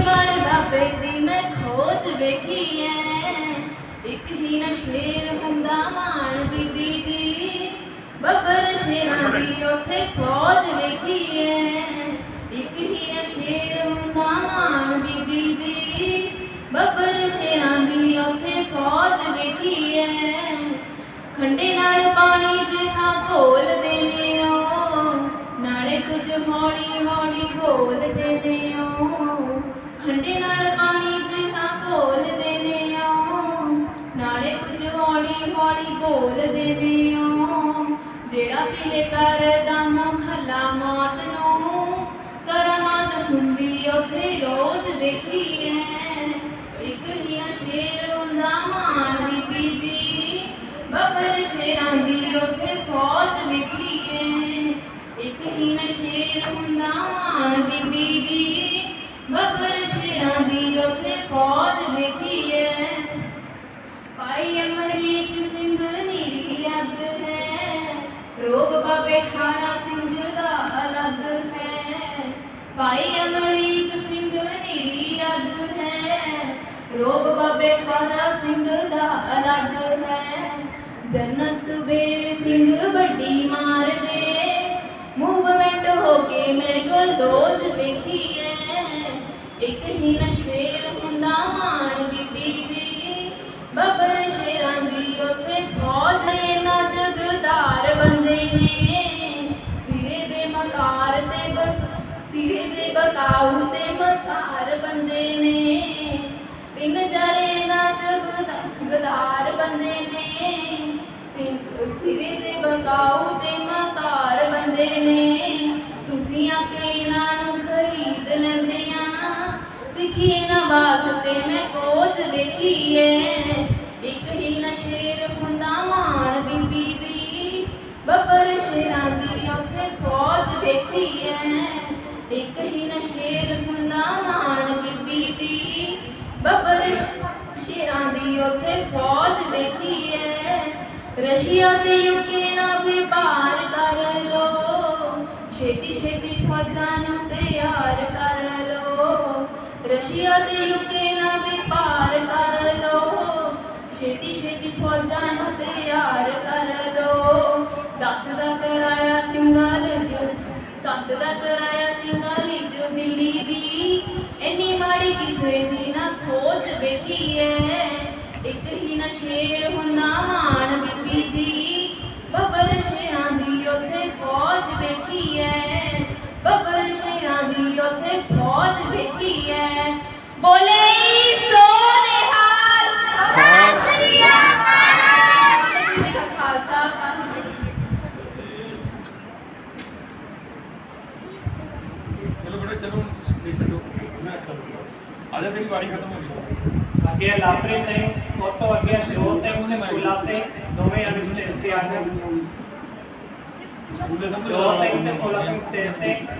ਵਾਲੇ ਬਾਬੇ ਦੀ ਮੈਂ ਖੋਜ ਵੇਖੀ ਐ ਇੱਕ ਹੀ ਨਾ ਸ਼ੇਰ ਹੁੰਦਾ ਮਾਣ ਬੀਬੀ ਦੀ ਬੱਬਰ ਸ਼ੇਰਾਂ ਦੀ ਉੱਥੇ ਫੌਜ ਵੇਖੀ ਐ ਇੱਕ ਹੀ ਨਾ ਸ਼ੇਰ ਹੁੰਦਾ ਮਾਣ ਬੀਬੀ ਦੀ ਬੱਬਰ ਸ਼ੇਰਾਂ ਦੀ ਉੱਥੇ ਫੌਜ ਵੇਖੀ ਐ ਖੰਡੇ ਨਾਲ ਪਾਣੀ ਜਿਹਾ ਘੋਲਦੇ ਨੇ ਉਹ ਨਾਲੇ ਕੁਝ ਹੌਲੀ ਹੌਲੀ ਬੋਲਦੇ ਨੇ ਉਹ ਖੰਡੇ ਨਾਲ ਪਾਣੀ ਜਿਹਾ ਘੋਲਦੇ ਨੇ ਉਹ ਨਾਲੇ ਕੁਝ ਹੌਲੀ ਹੌਲੀ ਬੋਲਦੇ ਨੇ ਉਹ ਜਿਹੜਾ ਪੀਲੇ ਕਰਦਾ ਮੁਖਲਾ ਮੌਤ ਨੂੰ ਕਰਾਮਾਤ ਹੁੰਦੀ ਉੱਥੇ ਰੋਜ਼ ਦੇਖੀ ਐ। ਇੱਕ ਹੀ ਸ਼ੇਰ ਹੁੰਦਾ ਮਾਣ ਬੀਬੀ ਦੀ ਬੱਬਰ ਸ਼ੇਰਾਂ ਦੀ ਉੱਥੇ ਫੌਜ ਵੇਖੀ ਏ ਇੱਕ ਹੀ ਨਾ ਸ਼ੇਰ ਹੁੰਦਾ ਮਾਣ ਬੀਬੀ ਦੀ ਉੱਥੇ ਫੌਜ ਵੇਖੀ ਏ ਭਾਈ ਅਮਰੀਕ ਸਿੰਘ ਨੀਰੀ ਅੱਗ ਹੈ। ਰੋਬ ਬਾਬੇ ਖਾਰਾ ਸਿੰਘ ਦਾ ਅਲੱਗ ਹੈ। ਭਾਈ ਅਮਰੀਕ ਸਿੰਘ ਨੀਰੀ ਅੱਗ ਹੈ। ਰੋਬ ਬਾਬੇ ਖਾਰਾ ਸਿੰਘ ਦਾ ਅਲੱਗ ਹੈ। ਜਨਤ ਸੁਬੇਰ ਸਿੰਘ ਵੱਡੀ ਮਾਰਦੇ ਇੱਕ ਹੁੰਦਾ ਮਾਣ ਬੀਬੀ ਜੀ। ਬੱਬਰ ਸ਼ੇਰਾਂ ਦੀ ਉੱਥੇ ਫੌਜ ਨੇ ਨਾ ਜਗਦਾਰ ਬੰਦੇ ਨੇ। ਸਿਰੇ ਦੇ ਮਕਾਰ ਤੇ ਬਕ ਸਿਰੇ ਦੇ ਬਕਾਉ ਤੇ ਮਕਾਰ ਬੰਦੇ ਨੇ। ਤਿੰਨ ਜਣੇ ਨਾ ਜਗਦਾਰ ਬੰਦੇ ਸਿੱਖੀ ਨਾ ਵਾਸਤੇ ਮੈਂ ਕੋਚ ਵੇਖੀ ਏ। ਇੱਕ ਹੀ ਨਾ ਹੁੰਦਾ ਮਾਣ ਬੀਬੀ ਦੀ ਬੱਬਰ ਸ਼ੇਰਾਂ ਦੀ ਉੱਥੇ ਫੌਜ ਵੇਖੀ ਇੱਕ ਹੀ ਨਾ ਹੁੰਦਾ ਮਾਣ ਬੀਬੀ ਦੀ ਬੱਬਰ ਸ਼ੇਰਾਂ ਦੀ ਉੱਥੇ ਫੌਜ ਵੇਖੀ ਏ। ਰਸ਼ੀਆ ਤੇ ਯੂਕੇ ਨਾਲ ਵਪਾਰ ਕਰ ਲੋ ਛੇਤੀ ਛੇਤੀ ਫੌਜਾਂ ਨੂੰ ਤਿਆਰ ਕਰ ਰਸ਼ੀਆ ਤੇ ਯੂਕੇ ਨਾਲ ਕਰ ਲੋ ਛੇਤੀ ਛੇਤੀ ਫੌਜਾਂ ਨੂੰ ਤਿਆਰ ਕਰ ਲੋ ਦਸ ਦਾ ਕਰਾਇਆ ਸਿੰਗਲ ਜੋ ਦਸ ਦਾ ਕਰਾਇਆ ਸਿੰਗਲ ਜੋ ਦਿੱਲੀ ਦੀ। ਇੰਨੀ ਮਾੜੀ ਕਿਸੇ ਦੀ ਨਾ ਸੋਚ ਵੇਖੀ ਐ ਇੱਕ ਹੀ ਨਾ ਸ਼ੇਰ ਹੁੰਦਾ ਮਾਣ ਬੀਬੀ ਜੀ। ਬੱਬਰ ਸ਼ੇਰਾਂ ਦੀ ਉੱਥੇ ਫੌਜ ਵੇਖੀ ਐ ਬੱਬਰ ਸ਼ੇਰਾਂ ਦੀ ਉੱਥੇ ਫੌਜ ਵੇਖੀ ਐ ਬੋਲੇ ਸੋਨੇ ਹਾਲ ਸਤਿ ਸ੍ਰੀ ਅਕਾਲ ਜੀ ਕਾ ਖਾਲਸਾ ਵਾਹਿਗੁਰੂ ਜੀ ਕੀ ਚਲੋ ਬੜੇ ਚਲੋ ਦੇ ਛੱਡੋ ਆ ਜਾ ਤੇਰੀ ਵਾਰੀ ਖਤਮ ਹੋ ਗਈ ਅੱਗੇ ਲਾਪਰੀ ਸਿੰਘ ਉਸ ਤੋਂ ਅੱਗੇ ਸ਼ਰੋਤ ਸਿੰਘ ਤੇ ਫੁੱਲਾ ਸਿੰਘ ਦੋਵੇਂ ਅਨ ਸਟੇਜ ਤੇ ਆ ਜਾਣ ਸਕੂਲ ਦੇ ਸਾਹਮਣੇ ਸ਼ਰੋਤ ਸਿੰਘ